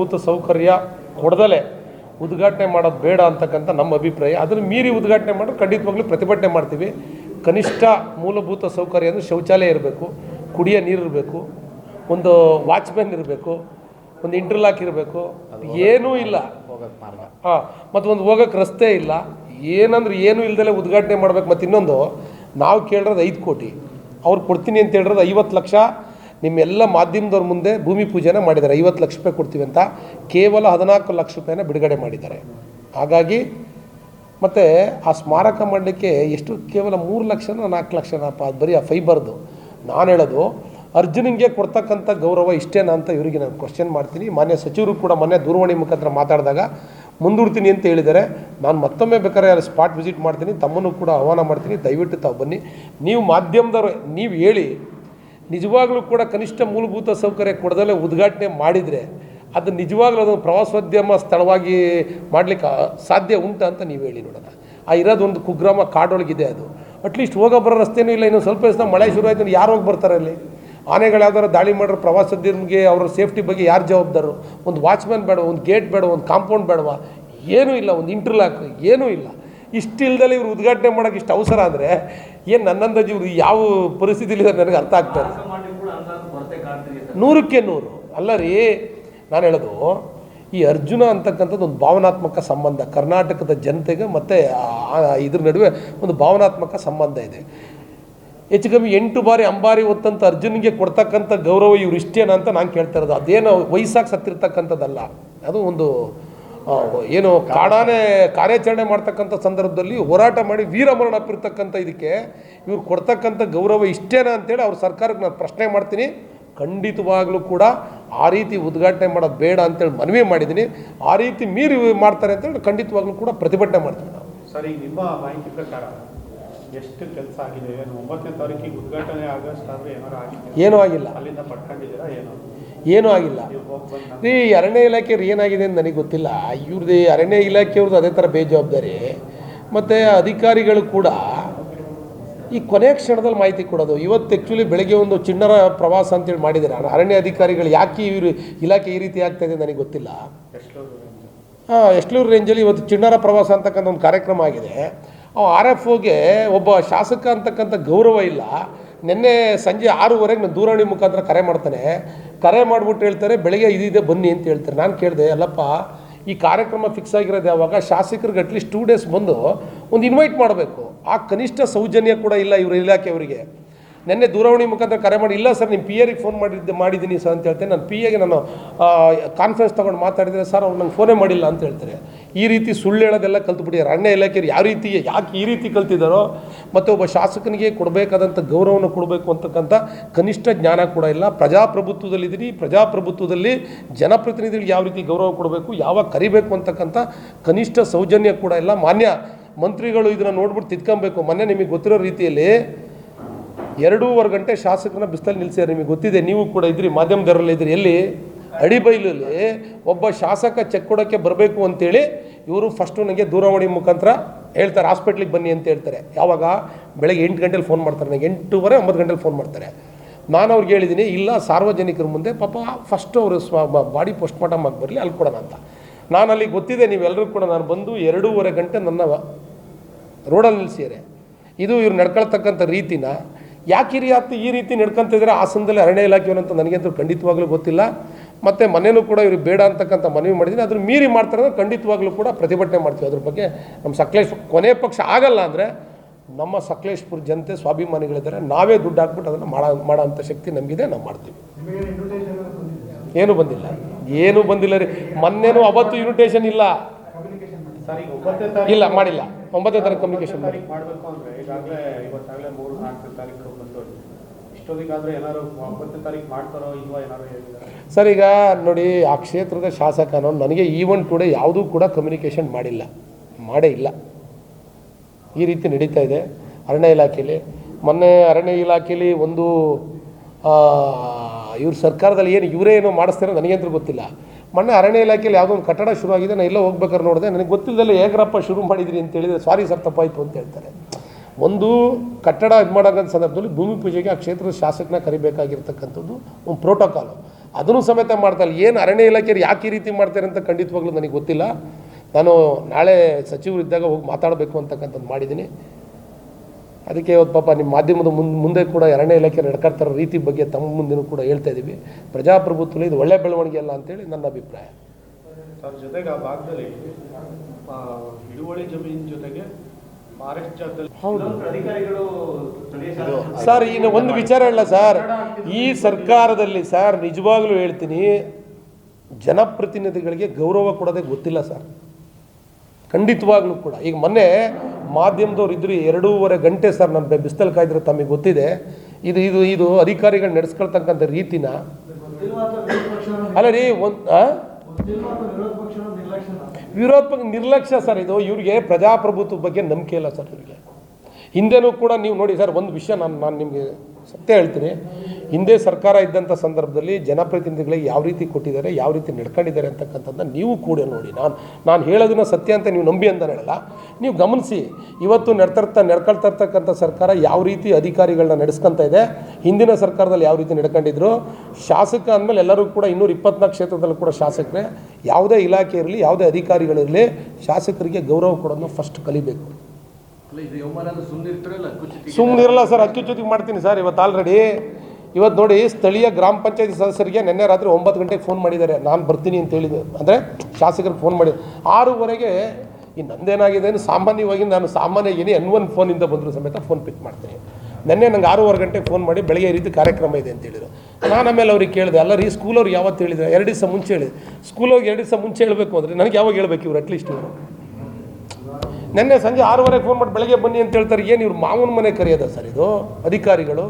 ಮೂಲಭೂತ ಸೌಕರ್ಯ ಕೊಡದಲೆ ಉದ್ಘಾಟನೆ ಮಾಡೋದು ಬೇಡ ಅಂತಕ್ಕಂಥ ನಮ್ಮ ಅಭಿಪ್ರಾಯ. ಅದನ್ನು ಮೀರಿ ಉದ್ಘಾಟನೆ ಮಾಡಿದ್ರೆ ಖಂಡಿತವಾಗ್ಲೂ ಪ್ರತಿಭಟನೆ ಮಾಡ್ತೀವಿ. ಕನಿಷ್ಠ ಮೂಲಭೂತ ಸೌಕರ್ಯ ಅಂದರೆ ಶೌಚಾಲಯ ಇರಬೇಕು ಕುಡಿಯೋ ನೀರು ಇರಬೇಕು ಒಂದು ವಾಚ್ಮ್ಯಾನ್ ಇರಬೇಕು ಒಂದು ಇಂಟರ್ಲಾಕ್ ಇರಬೇಕು. ಏನೂ ಇಲ್ಲ. ಹಾಂ ಮತ್ತು ಒಂದು ಹೋಗೋಕ್ಕೆ ರಸ್ತೆ ಇಲ್ಲ. ಏನಂದ್ರೆ ಏನೂ ಇಲ್ದಲೆ ಉದ್ಘಾಟನೆ ಮಾಡ್ಬೇಕು. ಮತ್ತು ಇನ್ನೊಂದು ನಾವು ಕೇಳಿರೋದು ಐದು ಕೋಟಿ. ಅವ್ರು ಕೊಡ್ತೀನಿ ಅಂತ ಹೇಳಿರೋದು ಐವತ್ತು ಲಕ್ಷ ನಿಮ್ಮೆಲ್ಲ ಮಾಧ್ಯಮದವ್ರ ಮುಂದೆ ಭೂಮಿ ಪೂಜೆನ ಮಾಡಿದ್ದಾರೆ. ಐವತ್ತು ಲಕ್ಷ ರೂಪಾಯಿ ಕೊಡ್ತೀವಿ ಅಂತ ಕೇವಲ ಹದಿನಾಲ್ಕು ಲಕ್ಷ ರೂಪಾಯಿನ ಬಿಡುಗಡೆ ಮಾಡಿದ್ದಾರೆ. ಹಾಗಾಗಿ ಮತ್ತು ಆ ಸ್ಮಾರಕ ಮಾಡಲಿಕ್ಕೆ ಎಷ್ಟು ಕೇವಲ ಮೂರು ಲಕ್ಷನ ನಾಲ್ಕು ಲಕ್ಷನಪ್ಪ, ಅದು ಬರೀ ಆ ಫೈಬರ್ದು. ನಾನು ಹೇಳೋದು, ಅರ್ಜುನಿಗೆ ಕೊಡ್ತಕ್ಕಂಥ ಗೌರವ ಇಷ್ಟೇನಾ ಅಂತ ಇವರಿಗೆ ನಾನು ಕ್ವಶನ್ ಮಾಡ್ತೀನಿ. ಮಾನ್ಯ ಸಚಿವರು ಕೂಡ ಮೊನ್ನೆ ದೂರವಾಣಿ ಮುಖಾಂತರ ಮಾತಾಡಿದಾಗ ಮುಂದೂಡ್ತೀನಿ ಅಂತ ಹೇಳಿದ್ದಾರೆ. ನಾನು ಮತ್ತೊಮ್ಮೆ ಬೇಕಾದ್ರೆ ಅಲ್ಲಿ ಸ್ಪಾಟ್ ವಿಸಿಟ್ ಮಾಡ್ತೀನಿ. ತಮ್ಮನ್ನು ಕೂಡ ಆಹ್ವಾನ ಮಾಡ್ತೀನಿ. ದಯವಿಟ್ಟು ತಾವು ಬನ್ನಿ. ನೀವು ಮಾಧ್ಯಮದವರು, ನೀವು ಹೇಳಿ ನಿಜವಾಗ್ಲೂ ಕೂಡ ಕನಿಷ್ಠ ಮೂಲಭೂತ ಸೌಕರ್ಯ ಕೊಡದಲ್ಲೇ ಉದ್ಘಾಟನೆ ಮಾಡಿದರೆ ಅದು ನಿಜವಾಗ್ಲೂ ಅದನ್ನು ಪ್ರವಾಸೋದ್ಯಮ ಸ್ಥಳವಾಗಿ ಮಾಡಲಿಕ್ಕೆ ಸಾಧ್ಯ ಉಂಟ ಅಂತ ನೀವು ಹೇಳಿ ನೋಡೋಣ. ಆ ಇರೋದು ಒಂದು ಕುಗ್ರಾಮ ಕಾಡೊಳಗಿದೆ ಅದು. ಅಟ್ಲೀಸ್ಟ್ ಹೋಗೋ ಬರೋ ರಸ್ತೆನೂ ಇಲ್ಲ, ಇನ್ನೊಂದು ಸ್ವಲ್ಪ ದಿವಸ ಮಳೆ ಶುರು ಆಯ್ತು ಯಾರು ಹೋಗಿ ಬರ್ತಾರೆ ಅಲ್ಲಿ? ಆನೆಗಳು ಯಾವ್ದಾರು ದಾಳಿ ಮಾಡಿದ್ರೆ ಪ್ರವಾಸೋದ್ಯಮಿಗೆ ಅವರ ಸೇಫ್ಟಿ ಬಗ್ಗೆ ಯಾರು ಜವಾಬ್ದಾರು? ಒಂದು ವಾಚ್ಮ್ಯಾನ್ ಬೇಡ ಒಂದು ಗೇಟ್ ಬೇಡ ಒಂದು ಕಾಂಪೌಂಡ್ ಬೇಡವಾ? ಏನೂ ಇಲ್ಲ, ಒಂದು ಇಂಟರ್ಲಾಕ್ ಏನೂ ಇಲ್ಲ. ಇಷ್ಟು ಇಲ್ದಲೆ ಇವ್ರು ಉದ್ಘಾಟನೆ ಮಾಡೋಕೆ ಇಷ್ಟು ಅವಸರ ಅಂದರೆ ಏನು ನನ್ನಂದಾಜು ಇವರು ಯಾವ ಪರಿಸ್ಥಿತಿಲಿ ನನಗೆ ಅರ್ಥ ಆಗ್ತಾರೆ ನೂರಕ್ಕೆ ನೂರು. ಅಲ್ಲ ರೀ, ನಾನು ಹೇಳೋದು, ಈ ಅರ್ಜುನ ಅಂತಕ್ಕಂಥದ್ದು ಒಂದು ಭಾವನಾತ್ಮಕ ಸಂಬಂಧ, ಕರ್ನಾಟಕದ ಜನತೆಗೆ ಮತ್ತು ಇದ್ರ ನಡುವೆ ಒಂದು ಭಾವನಾತ್ಮಕ ಸಂಬಂಧ ಇದೆ. ಹೆಚ್ಚು ಕಮ್ಮಿ ಎಂಟು ಬಾರಿ ಅಂಬಾರಿ ಹೊತ್ತಂತ ಅರ್ಜುನಿಗೆ ಕೊಡ್ತಕ್ಕಂಥ ಗೌರವ ಇವ್ರು ಇಷ್ಟೇನಾ ಅಂತ ನಾನು ಕೇಳ್ತಾ ಇರೋದು. ಅದೇನು ವಯಸ್ಸಾಗಿ ಸತ್ತಿರ್ತಕ್ಕಂಥದ್ದಲ್ಲ. ಅದು ಒಂದು ಏನು ಕಾಡಾನೆ ಕಾರ್ಯಾಚರಣೆ ಮಾಡ್ತಕ್ಕಂಥ ಸಂದರ್ಭದಲ್ಲಿ ಹೋರಾಟ ಮಾಡಿ ವೀರಮರಣ ಅಪ್ಪಿರ್ತಕ್ಕಂಥ ಇದಕ್ಕೆ ಇವ್ರು ಕೊಡ್ತಕ್ಕಂಥ ಗೌರವ ಇಷ್ಟೇನಾ ಅಂತೇಳಿ ಅವ್ರ ಸರ್ಕಾರಕ್ಕೆ ನಾನು ಪ್ರಶ್ನೆ ಮಾಡ್ತೀನಿ. ಖಂಡಿತವಾಗ್ಲೂ ಕೂಡ ಆ ರೀತಿ ಉದ್ಘಾಟನೆ ಮಾಡೋದು ಬೇಡ ಅಂತೇಳಿ ಮನವಿ ಮಾಡಿದ್ದೀನಿ. ಆ ರೀತಿ ಮೀರಿ ಮಾಡ್ತಾರೆ ಅಂತೇಳಿ ಖಂಡಿತವಾಗ್ಲೂ ಕೂಡ ಪ್ರತಿಭಟನೆ ಮಾಡ್ತೀವಿ ನಾವು. ಸರಿ ನಿಮ್ಮ ಮಾಹಿತಿ ಪ್ರಕಾರ ಎಷ್ಟು ಕೆಲಸ ಆಗಿದೆ? ಏನು ಒಂಬತ್ತನೇ ತಾರೀಕಿಗೆ ಉದ್ಘಾಟನೆ ಆಗಸ್ಟ್ ಆದರೆ ಏನಾರು ಆಗಿದೆ ಏನೂ ಆಗಿಲ್ಲ. ಅಲ್ಲಿಂದ ಪಡ್ಕೊಂಡಿದ್ದೀರಾ? ಏನು? ಏನೂ ಆಗಿಲ್ಲ. ರೀ ಅರಣ್ಯ ಇಲಾಖೆಯವ್ರು ಏನಾಗಿದೆ ಅಂತ ನನಗೆ ಗೊತ್ತಿಲ್ಲ. ಇವ್ರದ್ದು ಅರಣ್ಯ ಇಲಾಖೆಯವ್ರದ್ದು ಅದೇ ಥರ ಬೇಜವಾಬ್ದಾರಿ. ಮತ್ತು ಅಧಿಕಾರಿಗಳು ಕೂಡ ಈ ಕೊನೆಯ ಕ್ಷಣದಲ್ಲಿ ಮಾಹಿತಿ ಕೊಡೋದು. ಇವತ್ತು ಆ್ಯಕ್ಚುಲಿ ಬೆಳಗ್ಗೆ ಒಂದು ಚಿಣ್ಣರ ಪ್ರವಾಸ ಅಂತೇಳಿ ಮಾಡಿದ್ದಾರೆ. ಅರಣ್ಯ ಅಧಿಕಾರಿಗಳು ಯಾಕೆ ಇವರು ಇಲಾಖೆ ಈ ರೀತಿ ಆಗ್ತಾಯಿದೆ ನನಗೆ ಗೊತ್ತಿಲ್ಲ. ಹಾಂ ಎಷ್ಟೂರು ರೇಂಜಲ್ಲಿ ಇವತ್ತು ಚಿಣ್ಣರ ಪ್ರವಾಸ ಅಂತಕ್ಕಂಥ ಒಂದು ಕಾರ್ಯಕ್ರಮ ಆಗಿದೆ. ಆರ್ ಎಫ್ ಓಗೆ ಒಬ್ಬ ಶಾಸಕ ಅಂತಕ್ಕಂಥ ಗೌರವ ಇಲ್ಲ. ನಿನ್ನೆ ಸಂಜೆ ಆರೂವರೆಗೆ ನಾನು ದೂರವಾಣಿ ಮುಖಾಂತರ ಕರೆ ಮಾಡ್ತಾನೆ. ಕರೆ ಮಾಡಿಬಿಟ್ಟು ಹೇಳ್ತಾರೆ, ಬೆಳಗ್ಗೆ ಇದಿದೆ ಬನ್ನಿ ಅಂತ ಹೇಳ್ತಾರೆ. ನಾನು ಕೇಳಿದೆ, ಅಲ್ಲಪ್ಪ, ಈ ಕಾರ್ಯಕ್ರಮ ಫಿಕ್ಸ್ ಆಗಿರೋದು ಯಾವಾಗ? ಶಾಸಕರಿಗೆ ಅಟ್ಲೀಸ್ಟ್ ಟೂ ಡೇಸ್ ಬಂದು ಒಂದು ಇನ್ವೈಟ್ ಮಾಡಬೇಕು. ಆ ಕನಿಷ್ಠ ಸೌಜನ್ಯ ಕೂಡ ಇಲ್ಲ ಇವರು ಇಲಾಖೆಯವರಿಗೆ ನಿನ್ನೆ ದೂರವಾಣಿ ಮುಖಾಂತರ ಕರೆ ಮಾಡಿ, ಇಲ್ಲ ಸರ್ ನಿಮ್ಮ ಪಿ ಎರಿಗೆ ಫೋನ್ ಮಾಡಿದ್ದು ಮಾಡಿದ್ದೀನಿ ಸರ್ ಅಂತ ಹೇಳ್ತೇನೆ ನಾನು ಪಿ ಎಗೆ ನಾನು ಕಾನ್ಫರೆನ್ಸ್ ತೊಗೊಂಡು ಮಾತಾಡಿದರೆ ಸರ್, ಅವ್ರು ನಂಗೆ ಫೋನೇ ಮಾಡಿಲ್ಲ ಅಂತ ಹೇಳ್ತಾರೆ. ಈ ರೀತಿ ಸುಳ್ಳು ಹೇಳೋದೆಲ್ಲ ಕಲ್ತುಬಿಟ್ಟಿದ್ದಾರೆ ಅರಣ್ಯ ಇಲಾಖೆಯರು ಯಾವ ರೀತಿ, ಯಾಕೆ ಈ ರೀತಿ ಕಲ್ತಿದ್ದಾರೋ, ಮತ್ತು ಒಬ್ಬ ಶಾಸಕನಿಗೆ ಕೊಡಬೇಕಾದಂಥ ಗೌರವವನ್ನು ಕೊಡಬೇಕು ಅಂತಕ್ಕಂಥ ಕನಿಷ್ಠ ಜ್ಞಾನ ಕೂಡ ಇಲ್ಲ. ಪ್ರಜಾಪ್ರಭುತ್ವದಲ್ಲಿದ್ದೀರಿ ಪ್ರಜಾಪ್ರಭುತ್ವದಲ್ಲಿ ಜನಪ್ರತಿನಿಧಿಗಳಿಗೆ ಯಾವ ರೀತಿ ಗೌರವ ಕೊಡಬೇಕು ಯಾವಾಗ ಕರಿಬೇಕು ಅಂತಕ್ಕಂಥ ಕನಿಷ್ಠ ಸೌಜನ್ಯ ಕೂಡ ಇಲ್ಲ. ಮಾನ್ಯ ಮಂತ್ರಿಗಳು ಇದನ್ನು ನೋಡ್ಬಿಟ್ಟು ತಿದ್ಕೊಬೇಕು. ಮೊನ್ನೆ ನಿಮಗೆ ಗೊತ್ತಿರೋ ರೀತಿಯಲ್ಲಿ ಎರಡೂವರೆ ಗಂಟೆ ಶಾಸಕನ ಬಿಸ್ತಲ್ಲಿ ನಿಲ್ಸಿದ್ದಾರೆ. ನಿಮಗೆ ಗೊತ್ತಿದೆ, ನೀವು ಕೂಡ ಇದ್ರಿ, ಮಾಧ್ಯಮದವರಲ್ಲಿ ಇದ್ರಿ. ಎಲ್ಲಿ? ಅಡಿಬೈಲಲ್ಲಿ ಒಬ್ಬ ಶಾಸಕ ಚೆಕ್ ಕೊಡೋಕ್ಕೆ ಬರಬೇಕು ಅಂತೇಳಿ ಇವರು ಫಸ್ಟು ನನಗೆ ದೂರವಾಣಿ ಮುಖಾಂತರ ಹೇಳ್ತಾರೆ ಹಾಸ್ಪಿಟ್ಲಿಗೆ ಬನ್ನಿ ಅಂತ ಹೇಳ್ತಾರೆ. ಯಾವಾಗ? ಬೆಳಗ್ಗೆ ಎಂಟು ಗಂಟೆಲಿ ಫೋನ್ ಮಾಡ್ತಾರೆ ನನಗೆ. ಎಂಟೂವರೆ, ಒಂಬತ್ತು ಗಂಟೆಲಿ ಫೋನ್ ಮಾಡ್ತಾರೆ. ನಾನು ಅವ್ರಿಗೆ ಹೇಳಿದ್ದೀನಿ, ಇಲ್ಲ, ಸಾರ್ವಜನಿಕರ ಮುಂದೆ ಪಾಪ ಫಸ್ಟ್ ಅವರು ಸ್ವ ಬಾಡಿ ಪೋಸ್ಟ್ಮಾರ್ಟಮ್ ಆಗಿ ಬರಲಿ, ಅಲ್ಲಿ ಕೊಡೋಣ ಅಂತ. ನಾನು ಅಲ್ಲಿ ಗೊತ್ತಿದೆ ನೀವೆಲ್ಲರೂ ಕೂಡ ನಾನು ಬಂದು ಎರಡೂವರೆ ಗಂಟೆ ನನ್ನ ರೋಡಲ್ಲಿ ನಿಲ್ಸಿದ್ದಾರೆ. ಇದು ಇವ್ರು ನಡ್ಕೊಳ್ತಕ್ಕಂಥ ರೀತಿನ ಯಾಕೆ ಈ ರೀತಿ ಈ ರೀತಿ ನಡ್ಕೊಂತಿದ್ರೆ ಹಾಸನದಲ್ಲಿ ಅರಣ್ಯ ಇಲಾಖೆಯವರು ಅಂತ ನನಗಂತೂ ಖಂಡಿತವಾಗ್ಲೂ ಗೊತ್ತಿಲ್ಲ. ಮತ್ತು ಮನೆಯೂ ಕೂಡ ಇವ್ರಿಗೆ ಬೇಡ ಅಂತಕ್ಕಂಥ ಮನವಿ ಮಾಡಿದ್ದೀನಿ. ಅದ್ರ ಮೀರಿ ಮಾಡ್ತಾರೆ ಅಂದರೆ ಖಂಡಿತವಾಗ್ಲೂ ಕೂಡ ಪ್ರತಿಭಟನೆ ಮಾಡ್ತೀವಿ. ಅದ್ರ ಬಗ್ಗೆ ನಮ್ಮ ಸಕಲೇಶ್ ಕೊನೆ ಪಕ್ಷ ಆಗಲ್ಲ ಅಂದರೆ ನಮ್ಮ ಸಕಲೇಶ್ಪುರ ಜನತೆ ಸ್ವಾಭಿಮಾನಿಗಳಿದ್ದಾರೆ. ನಾವೇ ದುಡ್ಡು ಹಾಕ್ಬಿಟ್ಟು ಅದನ್ನು ಮಾಡೋ ಮಾಡೋ ಅಂಥ ಶಕ್ತಿ ನಮಗಿದೆ, ನಾವು ಮಾಡ್ತೀವಿ. ಏನೂ ಬಂದಿಲ್ಲ. ಏನೂ ಬಂದಿಲ್ಲ ರೀ. ಮೊನ್ನೆನೂ ಅವತ್ತು ಇನ್ವಿಟೇಷನ್ ಇಲ್ಲ. ಇಲ್ಲ ಮಾಡಿಲ್ಲ. ಒಂಬತ್ತನೇ ತಾರೀಕು ಕಮ್ಯುನಿಕೇಶನ್ ಮಾಡಿ. ಮಾಡಬೇಕು ಅಂದ್ರೆ ಈಗಾಗಲೇ ಇವತ್ತಾಗಲೇ ಮೂರು ನಾಲ್ಕನೇ ತಾರೀಕು ಬಂದು ಇಷ್ಟೊತ್ತಿಗಾದ್ರೆ ಏನಾದ್ರು ಒಂಬತ್ತನೇ ತಾರೀಕು ಮಾಡ್ತಾರೋ ಇಲ್ವಾ ಏನಾದ್ರು ಹೇಳಿದ್ದಾರೆ ಸರ್ ಈಗ ನೋಡಿ ಆ ಕ್ಷೇತ್ರದ ಶಾಸಕನೋ ನನಗೆ ಈವನ್ ಟುಡೇ ಯಾವುದೂ ಕೂಡ ಕಮ್ಯುನಿಕೇಷನ್ ಮಾಡಿಲ್ಲ. ಮಾಡೇ ಇಲ್ಲ. ಈ ರೀತಿ ನಡೀತಾ ಇದೆ. ಅರಣ್ಯ ಇಲಾಖೆಯಲ್ಲಿ ಮೊನ್ನೆ ಅರಣ್ಯ ಇಲಾಖೆಯಲ್ಲಿ ಒಂದು ಇವ್ರ ಸರ್ಕಾರದಲ್ಲಿ ಏನು ಇವರೇ ಏನೋ ಮಾಡಿಸ್ತಾರೆ ಅಂತೂ ಗೊತ್ತಿಲ್ಲ. ಮೊನ್ನೆ ಅರಣ್ಯ ಇಲಾಖೆಯಲ್ಲಿ ಯಾವುದೋ ಒಂದು ಕಟ್ಟಡ ಶುರು ಆಗಿದೆ ನಾನು ಎಲ್ಲೋ ಹೋಗ್ಬೇಕಾದ್ರೆ ನೋಡಿದೆ. ನನಗೆ ಗೊತ್ತಿಲ್ಲದಲ್ಲೇ ಹೇಗ್ರಪ್ಪ ಶುರು ಮಾಡಿದ್ರಿ ಅಂತ ಹೇಳಿದರೆ ಸಾರಿ ಸರ್ ತಪ್ಪಾಯಿತು ಅಂತ ಹೇಳ್ತಾರೆ. ಒಂದು ಕಟ್ಟಡ ಇದು ಮಾಡೋಂಥ ಸಂದರ್ಭದಲ್ಲಿ ಭೂಮಿ ಪೂಜೆಗೆ ಆ ಕ್ಷೇತ್ರದ ಶಾಸಕನ ಕರಿಬೇಕಾಗಿರ್ತಕ್ಕಂಥದ್ದು ಒಂದು ಪ್ರೋಟೋಕಾಲು ಅದನ್ನು ಸಮೇತ ಮಾಡ್ತಾಯಿಲ್ಲ ಏನು ಅರಣ್ಯ ಇಲಾಖೆಯರು ಯಾಕೆ ಈ ರೀತಿ ಮಾಡ್ತಾರೆ ಅಂತ ಖಂಡಿತವಾಗ್ಲೂ ನನಗೆ ಗೊತ್ತಿಲ್ಲ. ನಾನು ನಾಳೆ ಸಚಿವರು ಇದ್ದಾಗ ಹೋಗಿ ಮಾತಾಡಬೇಕು ಅಂತಕ್ಕಂಥದ್ದು ಮಾಡಿದ್ದೀನಿ. ಅದಕ್ಕೆ ಇವತ್ತು ಪಾಪ ನಿಮ್ಮ ಮಾಧ್ಯಮದ ಮುಂದೆ ಮುಂದೆ ಕೂಡ ಎರಡನೇ ಇಲಾಖೆ ನಡ್ಕೊಳ್ತಾರೋ ರೀತಿ ಬಗ್ಗೆ ತಮ್ಮ ಮುಂದಿನೂ ಕೂಡ ಹೇಳ್ತಾ ಇದ್ದೀವಿ ಪ್ರಜಾಪ್ರಭುತ್ವದಲ್ಲಿ ಇದು ಒಳ್ಳೆ ಬೆಳವಣಿಗೆ ಅಲ್ಲ ಅಂತೇಳಿ ನನ್ನ ಅಭಿಪ್ರಾಯ. ಸರ್ ಜೊತೆಗೆ ಆ ಭಾಗದಲ್ಲಿ ಹಿಡುವಳಿ ಜಮೀನ್ ಜೊತೆಗೆ ಹೌದು. ಅಧಿಕಾರಿಗಳು ಸರ್ ಇನ್ನು ಒಂದು ವಿಚಾರ ಇಲ್ಲ ಸರ್. ಈ ಸರ್ಕಾರದಲ್ಲಿ ಸರ್ ನಿಜವಾಗ್ಲೂ ಹೇಳ್ತೀನಿ ಜನಪ್ರತಿನಿಧಿಗಳಿಗೆ ಗೌರವ ಕೊಡೋದೇ ಗೊತ್ತಿಲ್ಲ ಸರ್. ಖಂಡಿತವಾಗ್ಲೂ ಕೂಡ. ಈಗ ಮೊನ್ನೆ ಮಾಧ್ಯಮದವ್ರು ಇದ್ರು ಎರಡೂವರೆ ಗಂಟೆ ಸರ್ ನಾನು ಬಿಸ್ತಲ್ ಕಾಯ್ದಿರೋ ತಮಗೆ ಗೊತ್ತಿದೆ. ಇದು ಇದು ಇದು ಅಧಿಕಾರಿಗಳು ನಡೆಸ್ಕೊಳ್ತಕ್ಕಂಥ ರೀತಿನ ಅಲ್ಲ ರೀ ಒಂದು ವಿರೋಧ ನಿರ್ಲಕ್ಷ್ಯ ಸರ್ ಇದು. ಇವ್ರಿಗೆ ಪ್ರಜಾಪ್ರಭುತ್ವ ಬಗ್ಗೆ ನಂಬಿಕೆ ಇಲ್ಲ ಸರ್ ಇವರಿಗೆ. ಹಿಂದೆನೂ ಕೂಡ ನೀವು ನೋಡಿ ಸರ್, ಒಂದು ವಿಷಯ ನಾನು ನಾನು ನಿಮಗೆ ಸತ್ಯ ಹೇಳ್ತೀನಿ. ಹಿಂದೆ ಸರ್ಕಾರ ಇದ್ದಂಥ ಸಂದರ್ಭದಲ್ಲಿ ಜನಪ್ರತಿನಿಧಿಗಳಿಗೆ ಯಾವ ರೀತಿ ಕೊಟ್ಟಿದ್ದಾರೆ ಯಾವ ರೀತಿ ನಡ್ಕೊಂಡಿದ್ದಾರೆ ಅಂತಕ್ಕಂಥದ್ದು ನೀವು ಕೂಡ ನೋಡಿ. ನಾನು ನಾನು ಹೇಳೋದನ್ನ ಸತ್ಯ ಅಂತ ನೀವು ನಂಬಿ ಅಂತ ಹೇಳಲ್ಲ. ನೀವು ಗಮನಿಸಿ ಇವತ್ತು ನಡ್ತರ್ತಾ ನಡ್ಕೊಳ್ತಾ ಇರ್ತಕ್ಕಂಥ ಸರ್ಕಾರ ಯಾವ ರೀತಿ ಅಧಿಕಾರಿಗಳನ್ನ ನಡೆಸ್ಕೊತಾ ಇದೆ ಹಿಂದಿನ ಸರ್ಕಾರದಲ್ಲಿ ಯಾವ ರೀತಿ ನಡ್ಕೊಂಡಿದ್ರು ಶಾಸಕ ಅಂದಮೇಲೆ ಎಲ್ಲರೂ ಕೂಡ ಇನ್ನೂರ ಇಪ್ಪತ್ನಾಲ್ಕು ಕ್ಷೇತ್ರದಲ್ಲೂ ಕೂಡ ಶಾಸಕರೇ ಯಾವುದೇ ಇಲಾಖೆ ಇರಲಿ ಯಾವುದೇ ಅಧಿಕಾರಿಗಳಿರಲಿ ಶಾಸಕರಿಗೆ ಗೌರವ ಕೊಡೋದು ಫಸ್ಟ್ ಕಲಿಬೇಕು. ಸುಮ್ಮನಿರಲ್ಲ ಸರ್ ಅಚ್ಚುಚ್ಚುತಿಗೆ ಮಾಡ್ತೀನಿ ಸರ್ ಇವತ್ತು ಆಲ್ರೆಡಿ ಇವತ್ತು ನೋಡಿ ಸ್ಥಳೀಯ ಗ್ರಾಮ ಪಂಚಾಯತಿ ಸದಸ್ಯರಿಗೆ ನಿನ್ನೆ ರಾತ್ರಿ ಒಂಬತ್ತು ಗಂಟೆಗೆ ಫೋನ್ ಮಾಡಿದ್ದಾರೆ. ನಾನು ಬರ್ತೀನಿ ಅಂತ ಹೇಳಿದೆ ಅಂದರೆ ಶಾಸಕರಿಗೆ ಫೋನ್ ಮಾಡಿ. ಆರೂವರೆಗೆ ಈ ನಂದೇನಾಗಿದೆ ಅಂದರೆ ಸಾಮಾನ್ಯವಾಗಿ ನಾನು ಸಾಮಾನ್ಯ ಏನೇ ಎನ್ ಒನ್ ಫೋನಿಂದ ಬಂದರೂ ಸಮೇತ ಫೋನ್ ಪಿಕ್ ಮಾಡ್ತೀನಿ. ನಿನ್ನೆ ನಂಗೆ ಆರೂವರೆ ಗಂಟೆಗೆ ಫೋನ್ ಮಾಡಿ ಬೆಳಗ್ಗೆ ಈ ರೀತಿ ಕಾರ್ಯಕ್ರಮ ಇದೆ ಅಂತ ಹೇಳಿದರು. ನಾನು ಆಮೇಲೆ ಅವ್ರಿಗೆ ಕೇಳಿದೆ, ಅಲ್ಲ ರೀ ಸ್ಕೂಲವ್ರು ಯಾವತ್ತು ಹೇಳಿದ್ರು? ಎರಡು ದಿವಸ ಮುಂಚೆ ಹೇಳಿದೆ ಹೋಗಿ ಎರಡು ದಿವಸ ಮುಂಚೆ ಹೇಳಬೇಕು ಅಂದರೆ ನನಗೆ ಯಾವಾಗ ಹೇಳಬೇಕು ಇವ್ರು ಅಟ್ಲೀಸ್ಟ್ ಇವರು? ನಿನ್ನೆ ಸಂಜೆ ಆರೂವರೆಗೆ ಫೋನ್ ಮಾಡಿ ಬೆಳಗ್ಗೆ ಬನ್ನಿ ಅಂತ ಹೇಳ್ತಾರೆ. ಏನು ಇವ್ರು ಮಾವನ ಮನೆ ಕರೆಯೋದ ಸರ್ ಇದು? ಅಧಿಕಾರಿಗಳು?